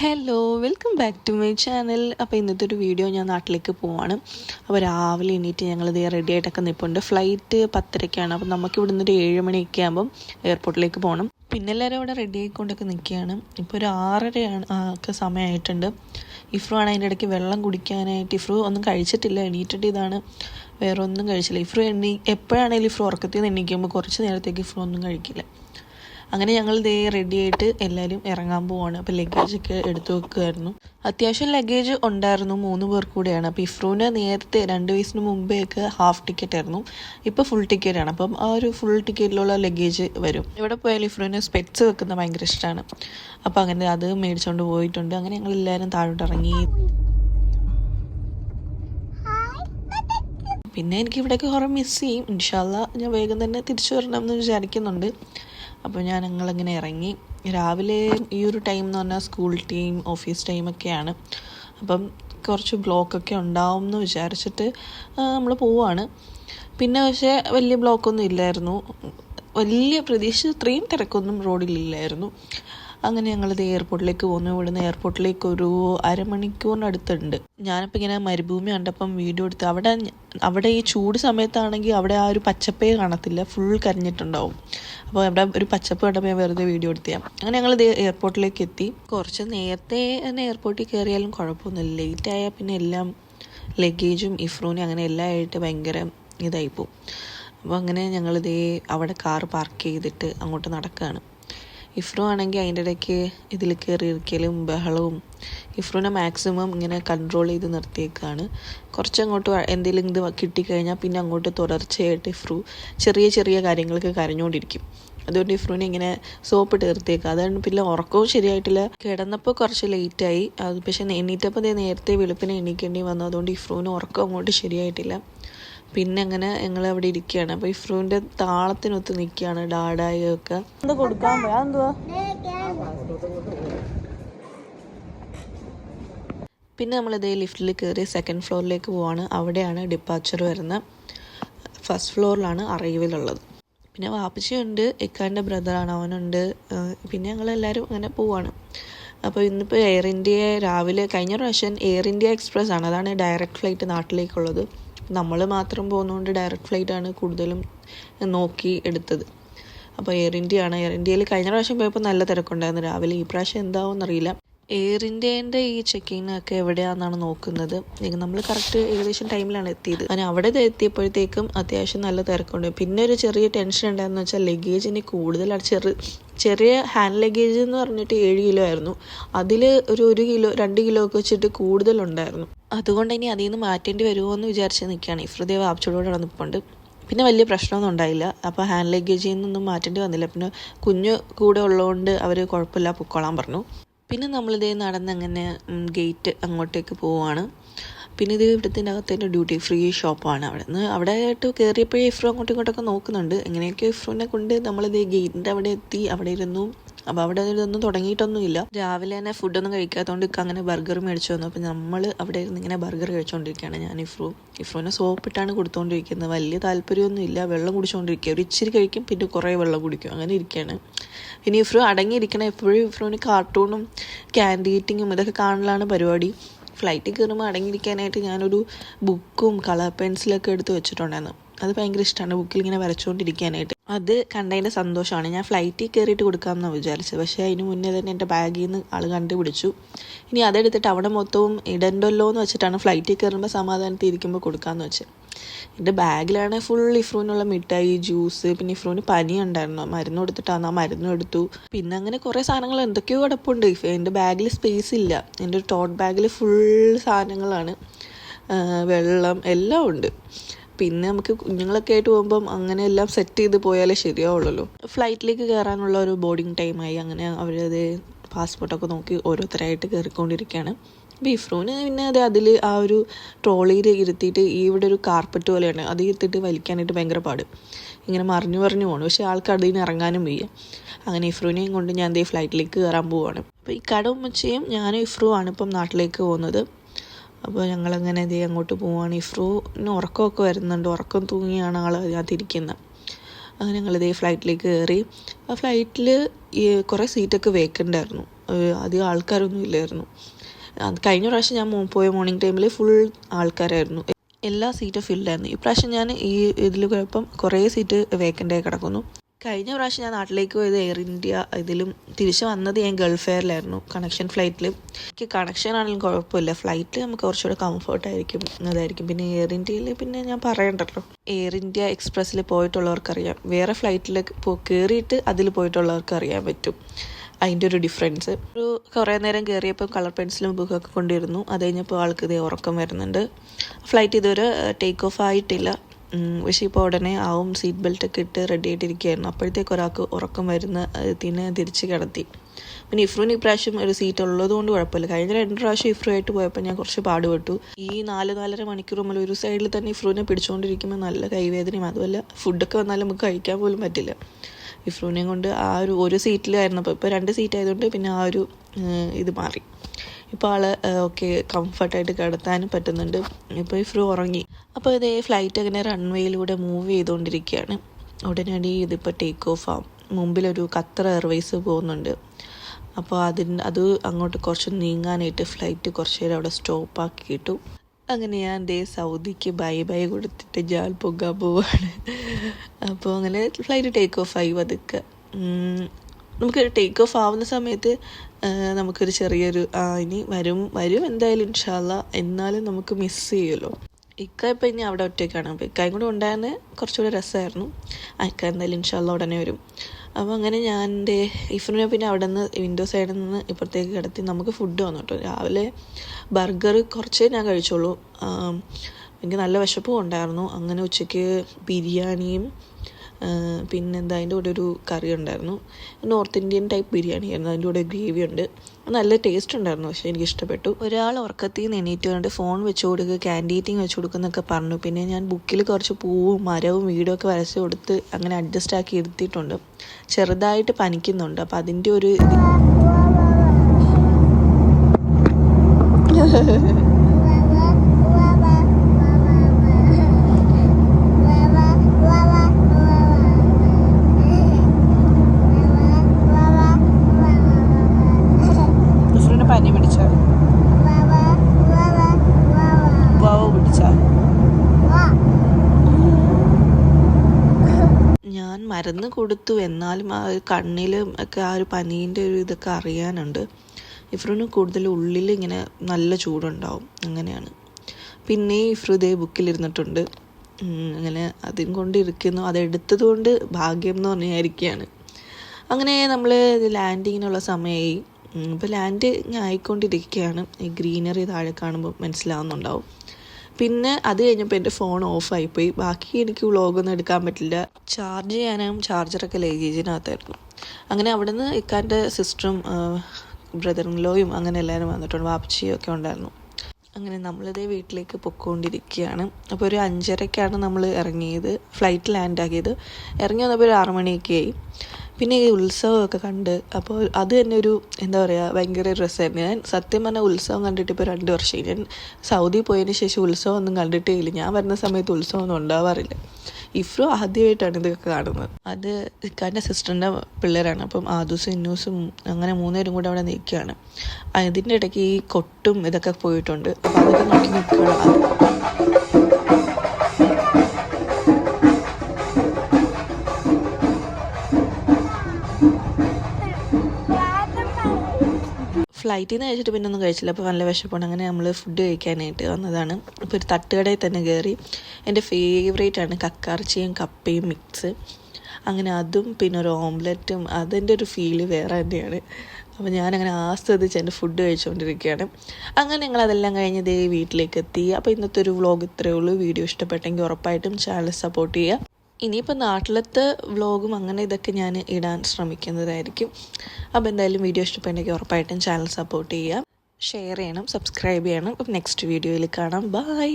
Hello welcome back to my channel അപ്പോൾ ഇന്നത്തെ ഒരു വീഡിയോ ഞാൻ നാട്ടിലേക്ക് പോവാണ്. അപ്പോൾ രാവിലെ എണീറ്റ് ഞങ്ങൾ ഇതേ റെഡി ആയിട്ടൊക്കെ നിൽപ്പുണ്ട് ഫ്ലൈറ്റ് പത്തരയ്ക്കാണ് അപ്പോൾ നമുക്ക് ഇവിടുന്ന് ഒരു ഏഴ് മണിയൊക്കെ ആകുമ്പം എയർപോർട്ടിലേക്ക് പോകണം പിന്നെ എല്ലാവരും അവിടെ റെഡി ആയിക്കൊണ്ടൊക്കെ നിൽക്കുകയാണ് ഇപ്പോൾ ഒരു ആറരയാണ് ഒക്കെ സമയമായിട്ടുണ്ട് ഇഫ്രു ആണ് അതിന്റെ ഇടയ്ക്ക് വെള്ളം കുടിക്കാനായിട്ട്. ഇഫ്രു ഒന്നും കഴിച്ചിട്ടില്ല എണീറ്റിട്ട് ഇതാണ്. വേറെ ഒന്നും കഴിച്ചില്ല. ഇഫ്രു എണ്ണി എപ്പോഴാണെങ്കിലും ഇഫ്രു ഉറക്കത്തിൽ നിന്ന് എണീക്കുമ്പോൾ കുറച്ച് നേരത്തേക്ക് ഇഫ്രു ഒന്നും കഴിക്കില്ല. അങ്ങനെ ഞങ്ങൾ ദേ റെഡി ആയിട്ട് എല്ലാവരും ഇറങ്ങാൻ പോവാണ്. അപ്പോൾ ലഗേജ് ഒക്കെ എടുത്തു വെക്കുമായിരുന്നു അത്യാവശ്യം ലഗേജ് ഉണ്ടായിരുന്നു മൂന്ന് പേർ കൂടെയാണ്. അപ്പോൾ ഇഫ്രൂന് നേരത്തെ രണ്ട് വയസ്സിന് മുമ്പേ ഒക്കെ ഹാഫ് ടിക്കറ്റ് ആയിരുന്നു. ഇപ്പോൾ ഫുൾ ടിക്കറ്റ് ആണ്. അപ്പം ആ ഒരു ഫുൾ ടിക്കറ്റിലുള്ള ലഗേജ് വരും. ഇവിടെ പോയാൽ ഇഫ്രൂന് സ്പെറ്റ്സ് വെക്കുന്നത് ഭയങ്കര ഇഷ്ടമാണ് അപ്പോൾ അങ്ങനെ അത് മേടിച്ചുകൊണ്ട് പോയിട്ടുണ്ട്. അങ്ങനെ ഞങ്ങൾ എല്ലാവരും താഴോട്ട് ഇറങ്ങി. പിന്നെ എനിക്ക് ഇവിടെയൊക്കെ കുറേ മിസ് ചെയ്യും. ഇൻഷാല്ല ഞാൻ വേഗം തന്നെ തിരിച്ചു വരണം എന്ന് വിചാരിക്കുന്നുണ്ട്. അപ്പോൾ ഞാൻ ഞങ്ങളിങ്ങനെ ഇറങ്ങി. രാവിലെ ഈ ഒരു ടൈം എന്ന് പറഞ്ഞാൽ സ്കൂൾ ടൈം ഓഫീസ് ടൈമൊക്കെയാണ് അപ്പം കുറച്ച് ബ്ലോക്കൊക്കെ ഉണ്ടാവും എന്ന് വിചാരിച്ചിട്ട് നമ്മൾ പോവാണ്. പിന്നെ പക്ഷേ വലിയ ബ്ലോക്കൊന്നും ഇല്ലായിരുന്നു. വലിയ പ്രതീക്ഷ ഇത്രയും തിരക്കൊന്നും റോഡിലില്ലായിരുന്നു അങ്ങനെ ഞങ്ങളിത് എയർപോർട്ടിലേക്ക് പോന്നു. ഇവിടുന്ന് എയർപോർട്ടിലേക്ക് ഒരു അരമണിക്കൂറിനടുത്തുണ്ട്. ഞാനിപ്പോൾ ഇങ്ങനെ മരുഭൂമി കണ്ടപ്പം വീഡിയോ എടുത്ത് അവിടെ അവിടെ ഈ ചൂട് സമയത്താണെങ്കിൽ അവിടെ ആ ഒരു പച്ചപ്പേ കാണത്തില്ല. ഫുൾ കരിഞ്ഞിട്ടുണ്ടാവും. അപ്പോൾ അവിടെ ഒരു പച്ചപ്പ് കണ്ടപ്പോൾ ഞാൻ വെറുതെ വീഡിയോ എടുത്തതാണ് അങ്ങനെ ഞങ്ങൾ എയർപോർട്ടിലേക്ക് എത്തി. കുറച്ച് നേരത്തെ തന്നെ എയർപോർട്ടിൽ കയറിയാലും കുഴപ്പമൊന്നുമില്ല. ലേറ്റ് ആയാൽ പിന്നെ എല്ലാം ലഗേജും ഇഫ്രൂനും അങ്ങനെ എല്ലാം ആയിട്ട് ഭയങ്കര ഇതായിപ്പോവും. അപ്പോൾ അങ്ങനെ ഞങ്ങളിതേ അവിടെ കാർ പാർക്ക് ചെയ്തിട്ട് അങ്ങോട്ട് നടക്കുകയാണ് ഇഫ്രു ആണെങ്കിൽ അതിന്റെ ഇടയ്ക്ക് ഇതിൽ കയറി ഇരിക്കലും ബഹളവും ഇഫ്രുവിനെ മാക്സിമം ഇങ്ങനെ കൺട്രോൾ ചെയ്ത് നിർത്തിയേക്കാണ്. കുറച്ചങ്ങോട്ട് എന്തെങ്കിലും ഇത് കിട്ടിക്കഴിഞ്ഞാൽ പിന്നെ അങ്ങോട്ട് തുടർച്ചയായിട്ട് ഇഫ്രു ചെറിയ ചെറിയ കാര്യങ്ങൾക്ക് കരഞ്ഞുകൊണ്ടിരിക്കും. അതുകൊണ്ട് ഇഫ്രുവിനെ ഇങ്ങനെ സോപ്പിട്ട് നിർത്തിയേക്കുക. അതാണ് പിന്നെ ഉറക്കവും ശരിയായിട്ടില്ല. കിടന്നപ്പോൾ കുറച്ച് ലേറ്റായി അത് പക്ഷേ എണീറ്റപ്പോൾ നേരത്തെ വെളുപ്പിനെ എണീക്കേണ്ടി വന്നു. അതുകൊണ്ട് ഇഫ്രുവിന് ഉറക്കം അങ്ങോട്ട് ശരിയായിട്ടില്ല. പിന്നെ അങ്ങനെ ഞങ്ങൾ അവിടെ ഇരിക്കുകയാണ്. അപ്പോൾ ഇഫ്രുവിന്റെ താളത്തിനൊത്ത് നിൽക്കുകയാണ് ഡാഡായൊക്കെ. എന്താ കൊടുക്കാൻ എന്തുവാ പിന്നെ നമ്മളിതേ ലിഫ്റ്റിൽ കയറി സെക്കൻഡ് ഫ്ലോറിലേക്ക് പോവാണ്. അവിടെയാണ് ഡിപ്പാച്ചർ വരുന്നത് ഫസ്റ്റ് ഫ്ലോറിലാണ് അറൈവലുള്ളത് പിന്നെ വാപ്പച്ചിയുണ്ട് ഇക്കാന്റെ ബ്രദറാണ് അവനുണ്ട്. പിന്നെ പിന്നെ ഞങ്ങളെല്ലാവരും അങ്ങനെ പോവാണ്. അപ്പോൾ ഇന്നിപ്പോൾ എയർ ഇന്ത്യ രാവിലെ കഴിഞ്ഞ പ്രാവശ്യം എയർ ഇന്ത്യ എക്സ്പ്രസ് ആണ്. അതാണ് ഡയറക്റ്റ് ഫ്ലൈറ്റ് നാട്ടിലേക്കുള്ളത്. നമ്മൾ മാത്രം പോകുന്നതുകൊണ്ട് ഡയറക്റ്റ് ഫ്ലൈറ്റ് ആണ് കൂടുതലും നോക്കി എടുത്തത്. അപ്പോൾ എയർ ഇന്ത്യ ആണ്. എയർ ഇന്ത്യയിൽ കഴിഞ്ഞ പ്രാവശ്യം പോയപ്പോൾ നല്ല തിരക്കുണ്ടായിരുന്നു. രാവിലെ ഈ പ്രാവശ്യം എന്താവും അറിയില്ല എയർ ഇന്ത്യേന്റെ ഈ ചെക്കിങ് ഒക്കെ എവിടെയാണെന്നാണ് നോക്കുന്നത്? നമ്മൾ കറക്റ്റ് ഏകദേശം ടൈമിലാണ് എത്തിയത്. അങ്ങനെ അവിടെ എത്തിയപ്പോഴത്തേക്കും അത്യാവശ്യം നല്ല തിരക്കുണ്ട്. പിന്നെ ഒരു ചെറിയ ടെൻഷൻ ഉണ്ടായിരുന്നു വെച്ചാൽ ലഗേജിന് കൂടുതലാണ് ചെറു ചെറിയ ഹാൻഡ് ലഗേജ് എന്ന് പറഞ്ഞിട്ട് ഏഴ് കിലോ ആയിരുന്നു. അതിൽ ഒരു ഒരു കിലോ രണ്ട് കിലോ ഒക്കെ വെച്ചിട്ട് കൂടുതലുണ്ടായിരുന്നു. അതുകൊണ്ട് ഇനി അതിൽ നിന്ന് മാറ്റേണ്ടി വരുമോ എന്ന് വിചാരിച്ച് നിൽക്കുകയാണ്. ഇഫ്രദേവ് ആപ്ചോടോടെ നിൽപ്പുണ്ട് പിന്നെ വലിയ പ്രശ്നമൊന്നും ഉണ്ടായില്ല. അപ്പോൾ ഹാൻഡ് ലഗേജിൽ നിന്നൊന്നും മാറ്റേണ്ടി വന്നില്ല. പിന്നെ കുഞ്ഞ് കൂടെ ഉള്ളതുകൊണ്ട് അവർ കുഴപ്പമില്ല. പൊക്കോളാൻ പറഞ്ഞു. പിന്നെ നമ്മളിതേ നടന്നങ്ങനെ ഗേറ്റ് അങ്ങോട്ടേക്ക് പോവുകയാണ്. പിന്നെ ഇത് ഇവിടുത്തെ അകത്തെ ഡ്യൂട്ടി ഫ്രീ ഷോപ്പാണ് അവിടെ. നിന്ന് അവിടെ ആയിട്ട് കയറിയപ്പോഴേ ഇഫ്രോ അങ്ങോട്ടും ഇങ്ങോട്ടൊക്കെ നോക്കുന്നുണ്ട്. എങ്ങനെയൊക്കെ ഇഫ്രോനെ കൊണ്ട് നമ്മളിത് ഗേറ്റിന്റെ അവിടെ എത്തി. അവിടെ ഇരുന്നു. അപ്പോൾ അവിടെ ഇതൊന്നും തുടങ്ങിയിട്ടൊന്നുമില്ല. രാവിലെ തന്നെ ഫുഡൊന്നും കഴിക്കാത്തതുകൊണ്ട് ഇക്ക അങ്ങനെ ബർഗർ മേടിച്ചു വന്നു. അപ്പോൾ നമ്മൾ അവിടെ ഇരുന്ന് ഇങ്ങനെ ബർഗർ കഴിച്ചുകൊണ്ടിരിക്കുകയാണ് ഞാൻ ഇഫ്രു. ഇഫ്രുവിനെ സോപ്പിട്ടാണ് കൊടുത്തുകൊണ്ടിരിക്കുന്നത് വലിയ താല്പര്യമൊന്നും ഇല്ല വെള്ളം കുടിച്ചുകൊണ്ടിരിക്കുക ഒരു ഇച്ചിരി കഴിക്കും പിന്നെ കുറേ വെള്ളം കുടിക്കും. അങ്ങനെ ഇരിക്കുകയാണ്. പിന്നെ ഇഫ്രു അടങ്ങിയിരിക്കണം. എപ്പോഴും ഇഫ്രുവിന് കാർട്ടൂണും ക്യാൻഡി ഈറ്റിങ്ങും ഇതൊക്കെ കാണലാണ് പരിപാടി. ഫ്ലൈറ്റിൽ കയറുമ്പോൾ അടങ്ങിയിരിക്കാനായിട്ട് ഞാനൊരു ബുക്കും കളർ പെൻസിലൊക്കെ എടുത്ത് വെച്ചിട്ടുണ്ടായിരുന്നു. അത് ഭയങ്കര ഇഷ്ടമാണ് ബുക്കിൽ ഇങ്ങനെ വരച്ചുകൊണ്ടിരിക്കാനായിട്ട് അത് കണ്ടതിന്റെ സന്തോഷമാണ്. ഞാൻ ഫ്ലൈറ്റിൽ കയറിയിട്ട് കൊടുക്കാമെന്നാണ് വിചാരിച്ചത്. പക്ഷേ അതിന് മുന്നേ തന്നെ എന്റെ ബാഗിൽ നിന്ന് ആൾ കണ്ടുപിടിച്ചു. ഇനി അതെടുത്തിട്ട് അവിടെ മൊത്തവും ഇടണ്ടല്ലോ എന്ന് വെച്ചിട്ടാണ് ഫ്ലൈറ്റിൽ കയറുമ്പോൾ സമാധാനത്തിൽ ഇരിക്കുമ്പോൾ കൊടുക്കാമെന്ന് വെച്ചത് എന്റെ ബാഗിലാണ് ഫുൾ ഇഫ്രൂനുള്ള മിഠായി ജ്യൂസ് പിന്നെ ഇഫ്രൂന് പനി ഉണ്ടായിരുന്നു. മരുന്ന് കൊടുത്തിട്ടാണ് ആ മരുന്നും എടുത്തു. പിന്നെ അങ്ങനെ കുറേ സാധനങ്ങൾ എന്തൊക്കെയോ കിടപ്പുണ്ട്. എന്റെ ബാഗിൽ സ്പേസ് ഇല്ല. എന്റെ ടോട്ട് ബാഗിൽ ഫുൾ സാധനങ്ങളാണ്. വെള്ളം എല്ലാം ഉണ്ട്. പിന്നെ നമുക്ക് കുഞ്ഞുങ്ങളൊക്കെ ആയിട്ട് പോകുമ്പം അങ്ങനെ എല്ലാം സെറ്റ് ചെയ്ത് പോയാലേ ശരിയാവുള്ളൂ ഫ്ലൈറ്റിലേക്ക് കയറാനുള്ള ഒരു ബോർഡിങ് ടൈമായി അങ്ങനെ അവരത് പാസ്പോർട്ടൊക്കെ നോക്കി ഓരോരുത്തരായിട്ട് കയറിക്കൊണ്ടിരിക്കുകയാണ് ബീഫ്രൂന് പിന്നെ അത് അതിൽ ആ ഒരു ട്രോളിയിൽ ഇരുത്തിയിട്ട് ഇവിടെ ഒരു കാർപ്പറ്റ് പോലെയാണ്. അത് ഇരുത്തിയിട്ട് വലിക്കാനായിട്ട് ഭയങ്കര പാട്. ഇങ്ങനെ മറിഞ്ഞു മറിഞ്ഞു പോകണം പക്ഷേ ആൾക്ക് അതിൽ നിന്ന് ഇറങ്ങാനും വയ്യ. അങ്ങനെ ഇഫ്രൂനെയും കൊണ്ട് ഞാൻ ദേ ഫ്ലൈറ്റിലേക്ക് കയറാൻ പോവുകയാണ് അപ്പോൾ ഈ കടവും ഉമ്മച്ചയും ഞാനും ഇഫ്രു ആണ് ഇപ്പം നാട്ടിലേക്ക് പോകുന്നത്. അപ്പോൾ ഞങ്ങളങ്ങനെ ഇതേ അങ്ങോട്ട് പോവുകയാണ് ഇഫ്രൂന് ഉറക്കമൊക്കെ വരുന്നുണ്ട്. ഉറക്കം തൂങ്ങിയാണ് ആൾ അതിനകത്തിരിക്കുന്നത് അങ്ങനെ ഞങ്ങളിതേ ഫ്ലൈറ്റിലേക്ക് കയറി ആ ഫ്ലൈറ്റിൽ കുറേ സീറ്റൊക്കെ വേക്കന്റ് അധികം ആൾക്കാരൊന്നും ഇല്ലായിരുന്നു. കഴിഞ്ഞ പ്രാവശ്യം ഞാൻ പോയ മോർണിംഗ് ടൈമിൽ ഫുൾ ആൾക്കാരായിരുന്നു. എല്ലാ സീറ്റും ഫില്ലായിരുന്നു ഇപ്രാവശ്യം ഞാൻ ഈ ഇതിൽ കുഴപ്പം കുറേ സീറ്റ് വേക്കന്റായി കിടക്കുന്നു. കഴിഞ്ഞ പ്രാവശ്യം ഞാൻ നാട്ടിലേക്ക് പോയത് എയർ ഇന്ത്യ ഇതിലും തിരിച്ചു വന്നത് ഞാൻ ഗൾഫ് എയറിലായിരുന്നു കണക്ഷൻ ഫ്ലൈറ്റിൽ എനിക്ക് കണക്ഷൻ ആണെങ്കിലും കുഴപ്പമില്ല. ഫ്ലൈറ്റ് നമുക്ക് കുറച്ചുകൂടെ കംഫർട്ടായിരിക്കും അതായിരിക്കും. പിന്നെ എയർ ഇന്ത്യയിൽ പിന്നെ ഞാൻ പറയണ്ടല്ലോ. എയർ ഇന്ത്യ എക്സ്പ്രസ്സിൽ പോയിട്ടുള്ളവർക്കറിയാം. വേറെ ഫ്ലൈറ്റിൽ പോ കയറിയിട്ട് അതിൽ പോയിട്ടുള്ളവർക്ക് അറിയാൻ പറ്റും. അതിന്റെ ഒരു ഡിഫറൻസ് ഒരു കുറേ നേരം കയറിയപ്പോൾ കളർ പെൻസിലും ബുക്കൊക്കെ കൊണ്ടിരുന്നു അത് കഴിഞ്ഞപ്പോൾ ആൾക്ക് ഇതേ ഉറക്കം വരുന്നുണ്ട്. ഫ്ലൈറ്റ് ഇതുവരെ ടേക്ക് ഓഫ് ആയിട്ടില്ല. പക്ഷേ ഇപ്പോൾ ഉടനെ ആവും സീറ്റ് ബെൽറ്റ് ഒക്കെ ഇട്ട് റെഡി ആയിട്ടിരിക്കുകയായിരുന്നു. അപ്പോഴത്തേക്ക് ഒരാൾക്ക് ഉറക്കം വരുന്ന തിന്നെ തിരിച്ച് കിടത്തി. പിന്നെ ഇഫ്രുവിന് ഇപ്രാവശ്യം ഒരു സീറ്റ് ഉള്ളത് കൊണ്ട് കുഴപ്പമില്ല. കഴിഞ്ഞ രണ്ട് പ്രാവശ്യം ഇഫ്രു ആയിട്ട് പോയപ്പോൾ ഞാൻ കുറച്ച് പാടുപെട്ടു. ഈ നാല് നാലര മണിക്കൂർ നമ്മൾ ഒരു സൈഡിൽ തന്നെ ഇഫ്രൂനെ പിടിച്ചുകൊണ്ടിരിക്കുമ്പോൾ നല്ല കൈവേദനയും അതുമല്ല ഫുഡൊക്കെ വന്നാലും നമുക്ക് കഴിക്കാൻ പോലും പറ്റില്ല. ഇഫ്രൂനെയും കൊണ്ട് ആ ഒരു ഒരു സീറ്റിലായിരുന്നപ്പോൾ ഇപ്പോൾ രണ്ട് സീറ്റ് ആയതുകൊണ്ട് പിന്നെ ആ ഒരു ഇത് മാറി. ഇപ്പോൾ ആൾ ഓക്കെ കംഫർട്ടായിട്ട് കിടത്താനും പറ്റുന്നുണ്ട്. ഇപ്പോൾ ഇഫ്രു ഉറങ്ങി. അപ്പോൾ ഇതേ ഫ്ലൈറ്റ് അങ്ങനെ റൺവേയിലൂടെ മൂവ് ചെയ്തുകൊണ്ടിരിക്കുകയാണ് ഉടനടി ഇതിപ്പോൾ ടേക്ക് ഓഫ് ആവും മുമ്പിലൊരു ഖത്തർ എയർവേസ് പോകുന്നുണ്ട്. അപ്പോൾ അതിന് അത് അങ്ങോട്ട് കുറച്ച് നീങ്ങാനായിട്ട് ഫ്ലൈറ്റ് കുറച്ച് നേരം അവിടെ സ്റ്റോപ്പ് ആക്കിയിട്ടു അങ്ങനെ ഞാൻ ദേ സൗദിക്ക് ബൈ ബൈ കൊടുത്തിട്ട് ജാൽ പൊങ്ങാൻ പോവാണ്. അപ്പോൾ അങ്ങനെ ഫ്ലൈറ്റ് ടേക്ക് ഓഫ് ആയി പതുക്കെ. നമുക്ക് ടേക്ക് ഓഫ് ആവുന്ന സമയത്ത് നമുക്കൊരു ചെറിയൊരു ആ ഇനി വരും വരും എന്തായാലും ഇൻഷാല്ല എന്നാലും നമുക്ക് മിസ് ചെയ്യുമല്ലോ. ഇക്ക ഇപ്പം ഇനി അവിടെ ഒറ്റയ്ക്കാണ്. അപ്പോൾ ഇക്കായും കൂടെ ഉണ്ടായിരുന്ന കുറച്ചുകൂടെ രസമായിരുന്നു അയക്ക എന്തായാലും ഇൻഷാല്ല ഉടനെ വരും. അപ്പോൾ അങ്ങനെ ഞാൻ എന്റെ ഇഫിനെ പിന്നെ അവിടെ നിന്ന് വിൻഡോ സൈഡിൽ നിന്ന് ഇപ്പുറത്തേക്ക് കിടത്തി നമുക്ക് ഫുഡ് വന്നു കേട്ടോ രാവിലെ ബർഗർ കുറച്ചേ ഞാൻ കഴിച്ചോളൂ. എനിക്ക് നല്ല വിശപ്പും ഉണ്ടായിരുന്നു. അങ്ങനെ ഉച്ചയ്ക്ക് ബിരിയാണിയും പിന്നെന്താ അതിന്റെ കൂടെ ഒരു കറി ഉണ്ടായിരുന്നു. നോർത്ത് ഇന്ത്യൻ ടൈപ്പ് ബിരിയാണി ആയിരുന്നു. അതിന്റെ കൂടെ ഗ്രേവി ഉണ്ട്. നല്ല ടേസ്റ്റ് ഉണ്ടായിരുന്നു പക്ഷേ എനിക്ക് ഇഷ്ടപ്പെട്ടു ഒരാൾ ഉറക്കത്തിൽ നിന്ന് എണീറ്റ് വന്നിട്ട് ഫോൺ വെച്ച് കൊടുക്കുക ക്യാൻഡീറ്റിങ് വെച്ച് കൊടുക്കുന്നൊക്കെ പറഞ്ഞു. പിന്നെ ഞാൻ ബുക്കിൽ കുറച്ച് പൂവും മരവും വീടും ഒക്കെ വരച്ച് കൊടുത്ത് അങ്ങനെ അഡ്ജസ്റ്റ് ആക്കി ഇരുത്തിയിട്ടുണ്ട്. ചെറുതായിട്ട് പനിക്കുന്നുണ്ട്. അപ്പം അതിന്റെ ഒരു ഇത് ഇഫ്രിന് പനി പിടിച്ച? ഞാൻ മരുന്ന് കൊടുത്തു. എന്നാലും ആ ഒരു കണ്ണിലും ഒക്കെ ആ ഒരു പനീന്റെ ഒരു ഇതൊക്കെ അറിയാനുണ്ട്. ഇഫ്രുവിന് കൂടുതൽ ഉള്ളിൽ ഇങ്ങനെ നല്ല ചൂടുണ്ടാവും. അങ്ങനെയാണ്. പിന്നെ ഇഫ്രു ഇതേ ബുക്കിലിരുന്നിട്ടുണ്ട് അങ്ങനെ അതും കൊണ്ട് ഇരിക്കുന്നു. അതെടുത്തത് കൊണ്ട് ഭാഗ്യം എന്ന് പറഞ്ഞായിരിക്കുകയാണ് അങ്ങനെ നമ്മൾ ലാൻഡിങ്ങിനുള്ള സമയമായി ഇപ്പോൾ ലാൻഡ് ആയിക്കൊണ്ടിരിക്കുകയാണ്. ഈ ഗ്രീനറി താഴെ കാണുമ്പോൾ മനസ്സിലാവുന്നുണ്ടാവും. പിന്നെ അത് കഴിഞ്ഞപ്പോൾ എന്റെ ഫോൺ ഓഫായിപ്പോയി ബാക്കി എനിക്ക് വ്ളോഗൊന്നും എടുക്കാൻ പറ്റില്ല. ചാർജ് ചെയ്യാനും ചാർജറൊക്കെ ലഗേജിനകത്തായിരുന്നു അങ്ങനെ അവിടെ നിന്ന് ഇക്കാന്റെ സിസ്റ്ററും ബ്രദറിൻലോയും അങ്ങനെ എല്ലാവരും വന്നിട്ടുണ്ട്. വാപ്പച്ചിയും ഒക്കെ ഉണ്ടായിരുന്നു. അങ്ങനെ നമ്മളിതേ വീട്ടിലേക്ക് പൊക്കോണ്ടിരിക്കുകയാണ് അപ്പോൾ ഒരു അഞ്ചരയ്ക്കാണ് നമ്മൾ ഇറങ്ങിയത്. ഫ്ലൈറ്റ് ലാൻഡ് ആക്കിയത്. ഇറങ്ങി വന്നപ്പോൾ ഒരു ആറ് മണിയൊക്കെ ആയി. പിന്നെ ഈ ഉത്സവമൊക്കെ കണ്ട് അപ്പോൾ അത് തന്നെ ഒരു എന്താ പറയുക ഭയങ്കര രസമായിരുന്നു. ഞാൻ സത്യം പറഞ്ഞാൽ ഉത്സവം കണ്ടിട്ട് ഇപ്പോൾ രണ്ട് വർഷമായി ഞാൻ സൗദി പോയതിന് ശേഷം ഉത്സവം ഒന്നും കണ്ടിട്ടേ ഇല്ല ഞാൻ വരുന്ന സമയത്ത് ഉത്സവം ഒന്നും ഉണ്ടാവാറില്ല. ഇഫ്രു ആദ്യമായിട്ടാണ് ഇതൊക്കെ കാണുന്നത്. അത് ഇക്കാന്റെ സിസ്റ്ററിന്റെ പിള്ളേരാണ്. അപ്പം ആദൂസും ഇന്നൂസും അങ്ങനെ മൂന്നുപേരും കൂടെ അവിടെ നിൽക്കുകയാണ്. അതിന്റെ ഇടയ്ക്ക് ഈ കൊട്ടും ഇതൊക്കെ പോയിട്ടുണ്ട്. അപ്പോൾ അതൊക്കെ നോക്കി നിൽക്കുകയാണ്. ഫ്ലൈറ്റിൽ നിന്ന് കഴിച്ചിട്ട് പിന്നെ ഒന്നും കഴിച്ചില്ല. അപ്പോൾ നല്ല വിശപ്പാണ് അങ്ങനെ നമ്മൾ ഫുഡ് കഴിക്കാനായിട്ട് വന്നതാണ്. അപ്പോൾ ഒരു തട്ടുകടയിൽ തന്നെ കയറി എന്റെ ഫേവറേറ്റ് ആണ് കക്കാർച്ചിയും കപ്പയും മിക്സ് അങ്ങനെ അതും പിന്നെ ഒരു ഓംലെറ്റും അതിന്റെ ഒരു ഫീൽ വേറെ തന്നെയാണ്. അപ്പോൾ ഞാനങ്ങനെ ആസ്വദിച്ച് എന്റെ ഫുഡ് കഴിച്ചുകൊണ്ടിരിക്കുകയാണ് അങ്ങനെ ഞങ്ങൾ അതെല്ലാം കഴിഞ്ഞ് ദേ വീട്ടിലേക്ക് എത്തി. അപ്പോൾ ഇന്നത്തെ ഒരു വ്ളോഗ് ഇത്രയേ ഉള്ളൂ. വീഡിയോ ഇഷ്ടപ്പെട്ടെങ്കിൽ ഉറപ്പായിട്ടും ചാനൽ സപ്പോർട്ട് ചെയ്യുക. ഇനിയിപ്പോൾ നാട്ടിലത്തെ വ്ളോഗും അങ്ങനെ ഇതൊക്കെ ഞാൻ ഇടാൻ ശ്രമിക്കുന്നതായിരിക്കും. അപ്പോൾ എന്തായാലും വീഡിയോ ഇഷ്ടപ്പെട്ടെങ്കിൽ ഉറപ്പായിട്ടും ചാനൽ സപ്പോർട്ട് ചെയ്യുക. ഷെയർ ചെയ്യണം സബ്സ്ക്രൈബ് ചെയ്യണം. അപ്പം നെക്സ്റ്റ് വീഡിയോയിൽ കാണാം. ബൈ